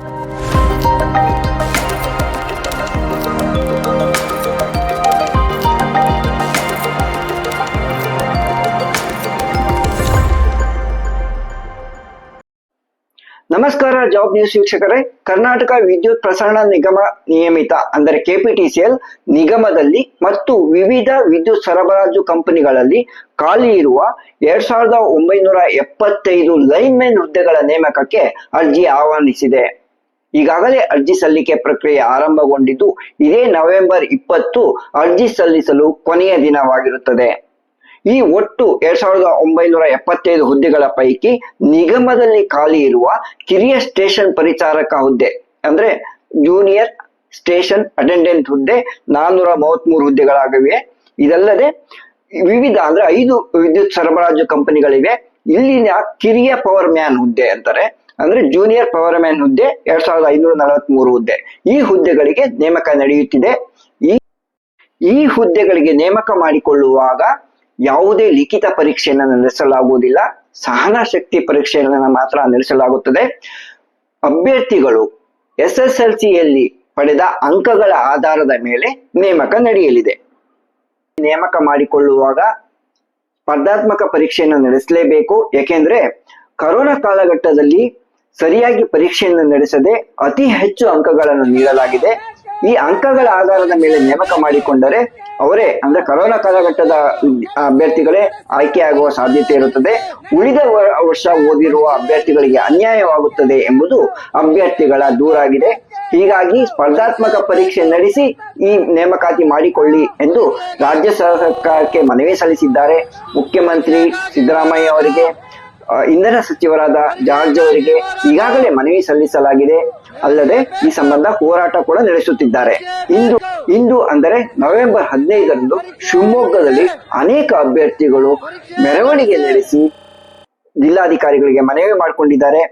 ನಮಸ್ಕಾರ job news ವೀಕ್ಷಕರೇ. ಕರ್ನಾಟಕ ವಿದ್ಯುತ್ ಪ್ರಸರಣ ನಿಗಮ ನಿಯಮಿತ, ಅಂದರೆ ಕೆಪಿಟಿಸಿಎಲ್ ನಿಗಮದಲ್ಲಿ ಮತ್ತು ವಿವಿಧ ವಿದ್ಯುತ್ ಸರಬರಾಜು ಕಂಪನಿಗಳಲ್ಲಿ ಖಾಲಿ ಇರುವ ಎರಡ್ ಸಾವಿರದ ಒಂಬೈನೂರ ಎಪ್ಪತ್ತೈದು ಲೈನ್ಮೆನ್ ಹುದ್ದೆಗಳ ನೇಮಕಕ್ಕೆ ಅರ್ಜಿ ಆಹ್ವಾನಿಸಿದೆ. ಈಗಾಗಲೇ ಅರ್ಜಿ ಸಲ್ಲಿಕೆ ಪ್ರಕ್ರಿಯೆ ಆರಂಭಗೊಂಡಿದ್ದು, ಇದೇ ನವೆಂಬರ್ ಇಪ್ಪತ್ತು ಅರ್ಜಿ ಸಲ್ಲಿಸಲು ಕೊನೆಯ ದಿನವಾಗಿರುತ್ತದೆ. ಈ ಒಟ್ಟು ಎರಡ್ ಸಾವಿರದ ಒಂಬೈನೂರ ಎಪ್ಪತ್ತೈದು ಹುದ್ದೆಗಳ ಪೈಕಿ ನಿಗಮದಲ್ಲಿ ಖಾಲಿ ಇರುವ ಕಿರಿಯ ಸ್ಟೇಷನ್ ಪರಿಚಾರಕ ಹುದ್ದೆ, ಅಂದ್ರೆ ಜೂನಿಯರ್ ಸ್ಟೇಷನ್ ಅಟೆಂಡೆಂಟ್ ಹುದ್ದೆ ನಾನ್ನೂರ ಮೂವತ್ಮೂರು ಹುದ್ದೆಗಳಾಗಿವೆ. ಇದಲ್ಲದೆ ವಿವಿಧ, ಅಂದ್ರೆ ಐದು ವಿದ್ಯುತ್ ಸರಬರಾಜು ಕಂಪನಿಗಳಿವೆ. ಇಲ್ಲಿನ ಕಿರಿಯ ಪವರ್ ಮ್ಯಾನ್ ಹುದ್ದೆ ಅಂತಾರೆ ಅಂದ್ರೆ ಜೂನಿಯರ್ ಪವರ್ ಮ್ಯಾನ್ ಹುದ್ದೆ ಎರಡ್ ಸಾವಿರದ ಐನೂರ ನಲವತ್ಮೂರು ಹುದ್ದೆ. ಈ ಹುದ್ದೆಗಳಿಗೆ ನೇಮಕ ನಡೆಯುತ್ತಿದೆ. ಈ ಈ ಹುದ್ದೆಗಳಿಗೆ ನೇಮಕ ಮಾಡಿಕೊಳ್ಳುವಾಗ ಯಾವುದೇ ಲಿಖಿತ ಪರೀಕ್ಷೆಯನ್ನು ನಡೆಸಲಾಗುವುದಿಲ್ಲ. ಸಹನ ಶಕ್ತಿ ಪರೀಕ್ಷೆಯನ್ನು ಮಾತ್ರ ನಡೆಸಲಾಗುತ್ತದೆ. ಅಭ್ಯರ್ಥಿಗಳು ಎಸ್ ಎಸ್ ಎಲ್ ಸಿಯಲ್ಲಿ ಪಡೆದ ಅಂಕಗಳ ಆಧಾರದ ಮೇಲೆ ನೇಮಕ ನಡೆಯಲಿದೆ. ನೇಮಕ ಮಾಡಿಕೊಳ್ಳುವಾಗ ಸ್ಪರ್ಧಾತ್ಮಕ ಪರೀಕ್ಷೆಯನ್ನು ನಡೆಸಲೇಬೇಕು. ಏಕೆಂದ್ರೆ ಕರೋನಾ ಕಾಲಘಟ್ಟದಲ್ಲಿ ಸರಿಯಾಗಿ ಪರೀಕ್ಷೆಯನ್ನು ನಡೆಸದೆ ಅತಿ ಹೆಚ್ಚು ಅಂಕಗಳನ್ನು ನೀಡಲಾಗಿದೆ. ಈ ಅಂಕಗಳ ಆಧಾರದ ಮೇಲೆ ನೇಮಕ ಮಾಡಿಕೊಂಡರೆ ಅವರೇ, ಅಂದ್ರೆ ಕರೋನಾ ಕಾಲಘಟ್ಟದ ಅಭ್ಯರ್ಥಿಗಳೇ ಆಯ್ಕೆಯಾಗುವ ಸಾಧ್ಯತೆ ಇರುತ್ತದೆ. ಉಳಿದ ವರ್ಷ ಓದಿರುವ ಅಭ್ಯರ್ಥಿಗಳಿಗೆ ಅನ್ಯಾಯವಾಗುತ್ತದೆ ಎಂಬುದು ಅಭ್ಯರ್ಥಿಗಳ ದೂರಾಗಿದೆ. ಹೀಗಾಗಿ ಸ್ಪರ್ಧಾತ್ಮಕ ಪರೀಕ್ಷೆ ನಡೆಸಿ ಈ ನೇಮಕಾತಿ ಮಾಡಿಕೊಳ್ಳಿ ಎಂದು ರಾಜ್ಯ ಸರ್ಕಾರಕ್ಕೆ ಮನವಿ ಸಲ್ಲಿಸಿದ್ದಾರೆ. ಮುಖ್ಯಮಂತ್ರಿ ಸಿದ್ದರಾಮಯ್ಯ ಅವರಿಗೆ ಇಂಧನ ಸಚಿವರಾದ ಜಾರ್ಜ್ ಅವರಿಗೆ ಈಗಾಗಲೇ ಮನವಿ ಸಲ್ಲಿಸಲಾಗಿದೆ. ಅಲ್ಲದೆ ಈ ಸಂಬಂಧ ಹೋರಾಟ ಕೂಡ ನಡೆಸುತ್ತಿದ್ದಾರೆ. ಇಂದು ಇಂದು ಅಂದರೆ ನವೆಂಬರ್ ಹದಿನೈದರಂದು ಶಿವಮೊಗ್ಗದಲ್ಲಿ ಅನೇಕ ಅಭ್ಯರ್ಥಿಗಳು ಮೆರವಣಿಗೆ ನಡೆಸಿ ಜಿಲ್ಲಾಧಿಕಾರಿಗಳಿಗೆ ಮನವಿ ಮಾಡಿಕೊಂಡಿದ್ದಾರೆ.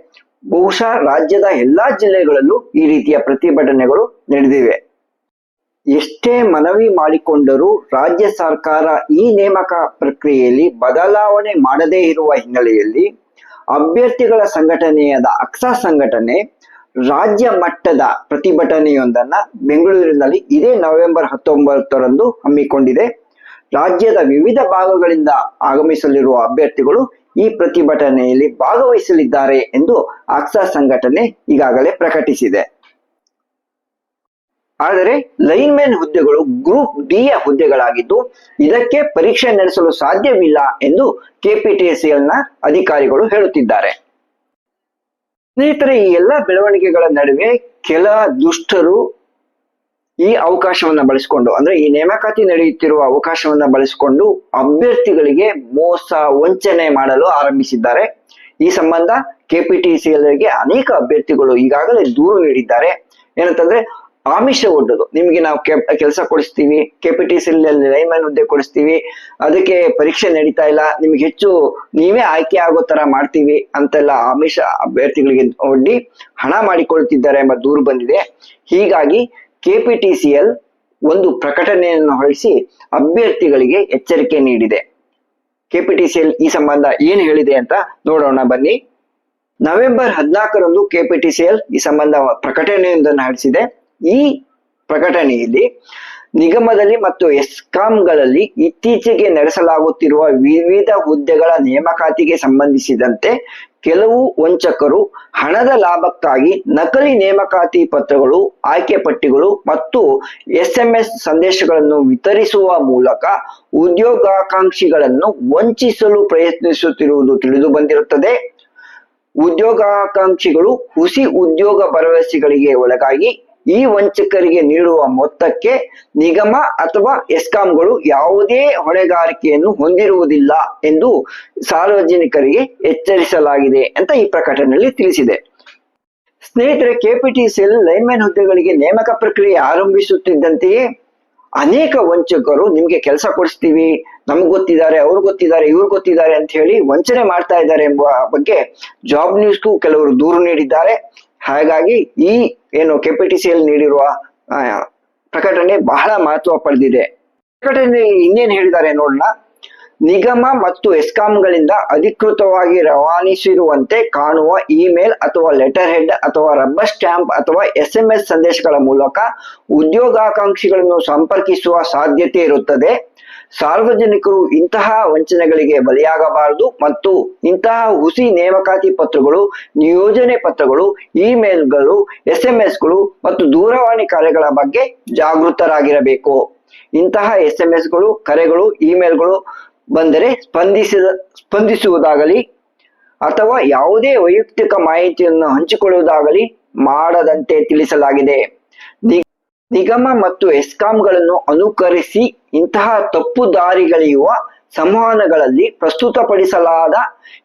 ಬಹುಶಃ ರಾಜ್ಯದ ಎಲ್ಲಾ ಜಿಲ್ಲೆಗಳಲ್ಲೂ ಈ ರೀತಿಯ ಪ್ರತಿಭಟನೆಗಳು ನಡೆದಿವೆ. ಎಷ್ಟೇ ಮನವಿ ಮಾಡಿಕೊಂಡರೂ ರಾಜ್ಯ ಸರ್ಕಾರ ಈ ನೇಮಕ ಪ್ರಕ್ರಿಯೆಯಲ್ಲಿ ಬದಲಾವಣೆ ಮಾಡದೇ ಇರುವ ಹಿನ್ನೆಲೆಯಲ್ಲಿ ಅಭ್ಯರ್ಥಿಗಳ ಸಂಘಟನೆಯಾದ ಅಕ್ಸಾ ಸಂಘಟನೆ ರಾಜ್ಯ ಮಟ್ಟದ ಪ್ರತಿಭಟನೆಯೊಂದನ್ನ ಬೆಂಗಳೂರಿನಲ್ಲಿ ಇದೇ ನವೆಂಬರ್ ಹತ್ತೊಂಬತ್ತರಂದು ಹಮ್ಮಿಕೊಂಡಿದೆ. ರಾಜ್ಯದ ವಿವಿಧ ಭಾಗಗಳಿಂದ ಆಗಮಿಸಲಿರುವ ಅಭ್ಯರ್ಥಿಗಳು ಈ ಪ್ರತಿಭಟನೆಯಲ್ಲಿ ಭಾಗವಹಿಸಲಿದ್ದಾರೆ ಎಂದು ಅಕ್ಸಾ ಸಂಘಟನೆ ಈಗಾಗಲೇ ಪ್ರಕಟಿಸಿದೆ. ಆದರೆ ಲೈನ್ ಮ್ಯಾನ್ ಹುದ್ದೆಗಳು ಗ್ರೂಪ್ ಡಿ ಯ ಹುದ್ದೆಗಳಾಗಿದ್ದು ಇದಕ್ಕೆ ಪರೀಕ್ಷೆ ನಡೆಸಲು ಸಾಧ್ಯವಿಲ್ಲ ಎಂದು ಕೆಪಿಟಿಸಿಎಲ್ನ ಅಧಿಕಾರಿಗಳು ಹೇಳುತ್ತಿದ್ದಾರೆ. ಸ್ನೇಹಿತರೆ, ಈ ಎಲ್ಲ ಬೆಳವಣಿಗೆಗಳ ನಡುವೆ ಕೆಲ ದುಷ್ಟರು ಈ ಅವಕಾಶವನ್ನ ಬಳಸಿಕೊಂಡು, ಅಂದ್ರೆ ಈ ನೇಮಕಾತಿ ನಡೆಯುತ್ತಿರುವ ಅವಕಾಶವನ್ನ ಬಳಸಿಕೊಂಡು ಅಭ್ಯರ್ಥಿಗಳಿಗೆ ಮೋಸ ವಂಚನೆ ಮಾಡಲು ಆರಂಭಿಸಿದ್ದಾರೆ. ಈ ಸಂಬಂಧ ಕೆಪಿಟಿಸಿಎಲ್ಗೆ ಅನೇಕ ಅಭ್ಯರ್ಥಿಗಳು ಈಗಾಗಲೇ ದೂರು ನೀಡಿದ್ದಾರೆ. ಏನಂತಂದ್ರೆ ಆಮಿಷ ಒಡ್ಡೋದು ನಿಮಗೆ ನಾವು ಕೆಲಸ ಕೊಡಿಸ್ತೀವಿ ನಲ್ಲಿ ನೇಮನ್ ಹುದ್ದೆ ಕೊಡಿಸ್ತೀವಿ, ಅದಕ್ಕೆ ಪರೀಕ್ಷೆ ನಡೀತಾ ಇಲ್ಲ, ನಿಮ್ಗೆ ಹೆಚ್ಚು ನೀವೇ ಆಯ್ಕೆ ಆಗೋ ತರ ಮಾಡ್ತೀವಿ ಅಂತೆಲ್ಲ ಆಮಿಷ ಅಭ್ಯರ್ಥಿಗಳಿಗೆ ಒಡ್ಡಿ ಹಣ ಮಾಡಿಕೊಳ್ತಿದ್ದಾರೆ ಎಂಬ ದೂರು ಬಂದಿದೆ. ಹೀಗಾಗಿ ಕೆಪಿಟಿಸಿಎಲ್ ಒಂದು ಪ್ರಕಟಣೆಯನ್ನು ಹೊರಡಿಸಿ ಅಭ್ಯರ್ಥಿಗಳಿಗೆ ಎಚ್ಚರಿಕೆ ನೀಡಿದೆ. ಕೆಪಿಟಿಸಿಎಲ್ ಈ ಸಂಬಂಧ ಏನು ಹೇಳಿದೆ ಅಂತ ನೋಡೋಣ ಬನ್ನಿ. ನವೆಂಬರ್ ಹದಿನಾಲ್ಕರಂದು ಕೆಪಿಟಿಸಿಎಲ್ ಈ ಸಂಬಂಧ ಪ್ರಕಟಣೆಯೊಂದನ್ನು ಹೊರಡಿಸಿದೆ. ಈ ಪ್ರಕಟಣೆಯಲ್ಲಿ ನಿಗಮದಲ್ಲಿ ಮತ್ತು ಎಸ್ಕಾಂಗಳಲ್ಲಿ ಇತ್ತೀಚೆಗೆ ನಡೆಸಲಾಗುತ್ತಿರುವ ವಿವಿಧ ಹುದ್ದೆಗಳ ನೇಮಕಾತಿಗೆ ಸಂಬಂಧಿಸಿದಂತೆ ಕೆಲವು ವಂಚಕರು ಹಣದ ಲಾಭಕ್ಕಾಗಿ ನಕಲಿ ನೇಮಕಾತಿ ಪತ್ರಗಳು, ಆಯ್ಕೆ ಪಟ್ಟಿಗಳು ಮತ್ತು ಎಸ್ಎಂಎಸ್ ಸಂದೇಶಗಳನ್ನು ವಿತರಿಸುವ ಮೂಲಕ ಉದ್ಯೋಗಾಕಾಂಕ್ಷಿಗಳನ್ನು ವಂಚಿಸಲು ಪ್ರಯತ್ನಿಸುತ್ತಿರುವುದು ತಿಳಿದು ಬಂದಿರುತ್ತದೆ. ಉದ್ಯೋಗಾಕಾಂಕ್ಷಿಗಳು ಹುಸಿ ಉದ್ಯೋಗ ಭರವಸೆಗಳಿಗೆ ಒಳಗಾಗಿ ಈ ವಂಚಕರಿಗೆ ನೀಡುವ ಮೊತ್ತಕ್ಕೆ ನಿಗಮ ಅಥವಾ ಎಸ್ಕಾಂಗಳು ಯಾವುದೇ ಹೊಣೆಗಾರಿಕೆಯನ್ನು ಹೊಂದಿರುವುದಿಲ್ಲ ಎಂದು ಸಾರ್ವಜನಿಕರಿಗೆ ಎಚ್ಚರಿಸಲಾಗಿದೆ ಅಂತ ಈ ಪ್ರಕಟಣೆಯಲ್ಲಿ ತಿಳಿಸಿದೆ. ಸ್ನೇಹಿತರೆ ಕೆಪಿಟಿಸಿಎಲ್ ಲೈನ್ಮನ್ ಹುದ್ದೆಗಳಿಗೆ ನೇಮಕ ಪ್ರಕ್ರಿಯೆ ಆರಂಭಿಸುತ್ತಿದ್ದಂತೆಯೇ ಅನೇಕ ವಂಚಕರು ನಿಮ್ಗೆ ಕೆಲಸ ಕೊಡಿಸ್ತೀವಿ, ನಮ್ಗೆ ಗೊತ್ತಿದ್ದಾರೆ, ಅವ್ರು ಗೊತ್ತಿದ್ದಾರೆ, ಇವ್ರು ಗೊತ್ತಿದ್ದಾರೆ ಅಂತ ಹೇಳಿ ವಂಚನೆ ಮಾಡ್ತಾ ಇದ್ದಾರೆ ಎಂಬ ಬಗ್ಗೆ ಜಾಬ್ ನ್ಯೂಸ್ಗೂ ಕೆಲವರು ದೂರು ನೀಡಿದ್ದಾರೆ. ಹಾಗಾಗಿ ಈ ಏನು ಕೆಪಿಟಿಸಿಎಲ್ ನೀಡಿರುವ ಪ್ರಕಟಣೆ ಬಹಳ ಮಹತ್ವ ಪಡೆದಿದೆ. ಪ್ರಕಟಣೆಯಲ್ಲಿ ಇನ್ನೇನು ಹೇಳಿದ್ದಾರೆ ನೋಡೋಣ ನಿಗಮ ಮತ್ತು ಎಸ್ಕಾಂಗಳಿಂದ ಅಧಿಕೃತವಾಗಿ ರವಾನಿಸಿರುವಂತೆ ಕಾಣುವ ಇಮೇಲ್ ಅಥವಾ ಲೆಟರ್ ಹೆಡ್ ಅಥವಾ ರಬ್ಬರ್ ಸ್ಟ್ಯಾಂಪ್ ಅಥವಾ ಎಸ್ ಎಂ ಎಸ್ ಸಂದೇಶಗಳ ಮೂಲಕ ಉದ್ಯೋಗಾಕಾಂಕ್ಷಿಗಳನ್ನು ಸಂಪರ್ಕಿಸುವ ಸಾಧ್ಯತೆ ಇರುತ್ತದೆ. ಸಾರ್ವಜನಿಕರು ಇಂತಹ ವಂಚನೆಗಳಿಗೆ ಬಲಿಯಾಗಬಾರದು ಮತ್ತು ಇಂತಹ ಹುಸಿ ನೇಮಕಾತಿ ಪತ್ರಗಳು, ನಿಯೋಜನೆ ಪತ್ರಗಳು, ಇಮೇಲ್ಗಳು, ಎಸ್ಎಂಎಸ್ಗಳು ಮತ್ತು ದೂರವಾಣಿ ಕಾರ್ಯಗಳ ಬಗ್ಗೆ ಜಾಗೃತರಾಗಿರಬೇಕು. ಇಂತಹ ಎಸ್ಎಂಎಸ್ಗಳು, ಕರೆಗಳು, ಇಮೇಲ್ಗಳು ಬಂದರೆ ಸ್ಪಂದಿಸಿದ, ಸ್ಪಂದಿಸುವುದಾಗಲಿ ಅಥವಾ ಯಾವುದೇ ವೈಯಕ್ತಿಕ ಮಾಹಿತಿಯನ್ನು ಹಂಚಿಕೊಳ್ಳುವುದಾಗಲಿ ಮಾಡದಂತೆ ತಿಳಿಸಲಾಗಿದೆ. ನಿಗಮ ಮತ್ತು ಎಸ್ಕಾಂಗಳನ್ನು ಅನುಕರಿಸಿ ಇಂತಹ ತಪ್ಪು ದಾರಿಗಳಿಯುವ ಸಂವಹನಗಳಲ್ಲಿ ಪ್ರಸ್ತುತಪಡಿಸಲಾದ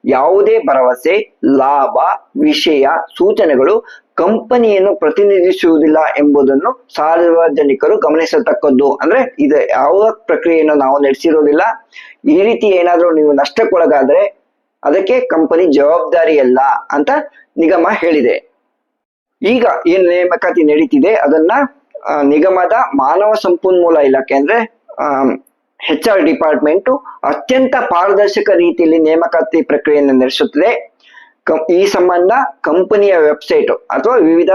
ಯಾವುದೇ ಭರವಸೆ, ಲಾಭ, ವಿಷಯ, ಸೂಚನೆಗಳು ಕಂಪನಿಯನ್ನು ಪ್ರತಿನಿಧಿಸುವುದಿಲ್ಲ ಎಂಬುದನ್ನು ಸಾರ್ವಜನಿಕರು ಗಮನಿಸತಕ್ಕದ್ದು. ಅಂದ್ರೆ ಇದು ಯಾವ ಪ್ರಕ್ರಿಯೆಯನ್ನು ನಾವು ನಡೆಸಿರೋದಿಲ್ಲ. ಈ ರೀತಿ ಏನಾದರೂ ನೀವು ನಷ್ಟಕ್ಕೊಳಗಾದ್ರೆ ಅದಕ್ಕೆ ಕಂಪನಿ ಜವಾಬ್ದಾರಿಯಲ್ಲ ಅಂತ ನಿಗಮ ಹೇಳಿದೆ. ಈಗ ಏನು ನೇಮಕಾತಿ ನಡೀತಿದೆ ಅದನ್ನ ನಿಗಮದ ಮಾನವ ಸಂಪನ್ಮೂಲ ಇಲಾಖೆ ಅಂದ್ರೆ ಹೆಚ್ ಆರ್ ಡಿಪಾರ್ಟ್ಮೆಂಟ್ ಅತ್ಯಂತ ಪಾರದರ್ಶಕ ರೀತಿಯಲ್ಲಿ ನೇಮಕಾತಿ ಪ್ರಕ್ರಿಯೆಯನ್ನು ನಡೆಸುತ್ತದೆ. ಈ ಸಂಬಂಧ ಕಂಪನಿಯ ವೆಬ್ಸೈಟ್ ಅಥವಾ ವಿವಿಧ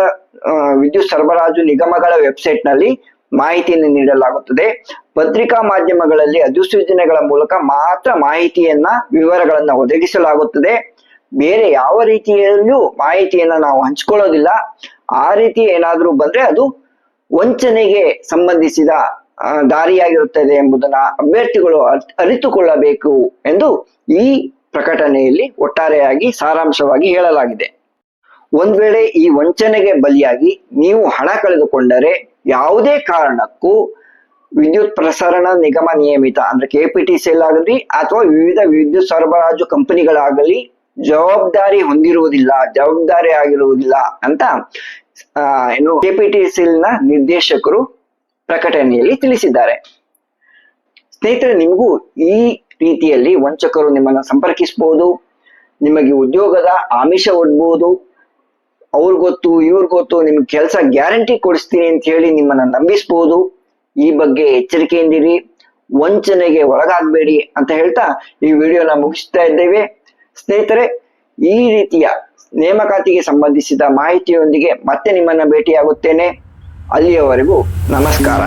ವಿದ್ಯುತ್ ಸರಬರಾಜು ನಿಗಮಗಳ ವೆಬ್ಸೈಟ್ನಲ್ಲಿ ಮಾಹಿತಿಯನ್ನು ನೀಡಲಾಗುತ್ತದೆ. ಪತ್ರಿಕಾ ಮಾಧ್ಯಮಗಳಲ್ಲಿ ಅಧಿಸೂಚನೆಗಳ ಮೂಲಕ ಮಾತ್ರ ಮಾಹಿತಿಯನ್ನ, ವಿವರಗಳನ್ನ ಒದಗಿಸಲಾಗುತ್ತದೆ. ಬೇರೆ ಯಾವ ರೀತಿಯಲ್ಲೂ ಮಾಹಿತಿಯನ್ನ ನಾವು ಹಂಚ್ಕೊಳ್ಳೋದಿಲ್ಲ. ಆ ರೀತಿ ಏನಾದ್ರೂ ಬಂದ್ರೆ ಅದು ವಂಚನೆಗೆ ಸಂಬಂಧಿಸಿದ ದಾರಿಯಾಗಿರುತ್ತದೆ ಎಂಬುದನ್ನ ಅಭ್ಯರ್ಥಿಗಳು ಅರ್- ಅರಿತುಕೊಳ್ಳಬೇಕು ಎಂದು ಈ ಪ್ರಕಟಣೆಯಲ್ಲಿ ಒಟ್ಟಾರೆಯಾಗಿ ಸಾರಾಂಶವಾಗಿ ಹೇಳಲಾಗಿದೆ. ಒಂದ್ ವೇಳೆ ಈ ವಂಚನೆಗೆ ಬಲಿಯಾಗಿ ನೀವು ಹಣ ಕಳೆದುಕೊಂಡರೆ ಯಾವುದೇ ಕಾರಣಕ್ಕೂ ವಿದ್ಯುತ್ ಪ್ರಸರಣ ನಿಗಮ ನಿಯಮಿತ ಅಂದ್ರೆ ಕೆಪಿಟಿಸಿಎಲ್ ಆಗಲಿ ಅಥವಾ ವಿವಿಧ ವಿದ್ಯುತ್ ಸರಬರಾಜು ಕಂಪನಿಗಳಾಗಲಿ ಜವಾಬ್ದಾರಿ ಹೊಂದಿರುವುದಿಲ್ಲ, ಜವಾಬ್ದಾರಿ ಆಗಿರುವುದಿಲ್ಲ ಅಂತ ಏನು ಕೆಪಿಟಿಸಿಲ್ನ ನಿರ್ದೇಶಕರು ಪ್ರಕಟಣೆಯಲ್ಲಿ ತಿಳಿಸಿದ್ದಾರೆ. ಸ್ನೇಹಿತರೆ, ನಿಮಗೂ ಈ ರೀತಿಯಲ್ಲಿ ವಂಚಕರು ನಿಮ್ಮನ್ನ ಸಂಪರ್ಕಿಸಬಹುದು ನಿಮಗೆ ಉದ್ಯೋಗದ ಆಮಿಷ ಒಡ್ಬಹುದು ಅವ್ರ್ ಗೊತ್ತು, ಇವ್ರ್ ಗೊತ್ತು, ನಿಮ್ಗೆ ಕೆಲಸ ಗ್ಯಾರಂಟಿ ಕೊಡಿಸ್ತೀನಿ ಅಂತ ಹೇಳಿ ನಿಮ್ಮನ್ನ ನಂಬಿಸ್ಬೋದು. ಈ ಬಗ್ಗೆ ಎಚ್ಚರಿಕೆಯಿಂದಿರಿ, ವಂಚನೆಗೆ ಒಳಗಾಗಬೇಡಿ ಅಂತ ಹೇಳ್ತಾ ಈ ವಿಡಿಯೋನ ಮುಗಿಸ್ತಾ ಇದ್ದೇವೆ. ಸ್ನೇಹಿತರೆ, ಈ ರೀತಿಯ ನೇಮಕಾತಿಗೆ ಸಂಬಂಧಿಸಿದ ಮಾಹಿತಿಯೊಂದಿಗೆ ಮತ್ತೆ ನಿಮ್ಮನ್ನ ಭೇಟಿಯಾಗುತ್ತೇನೆ. ಅಲ್ಲಿಯವರೆಗೂ ನಮಸ್ಕಾರ.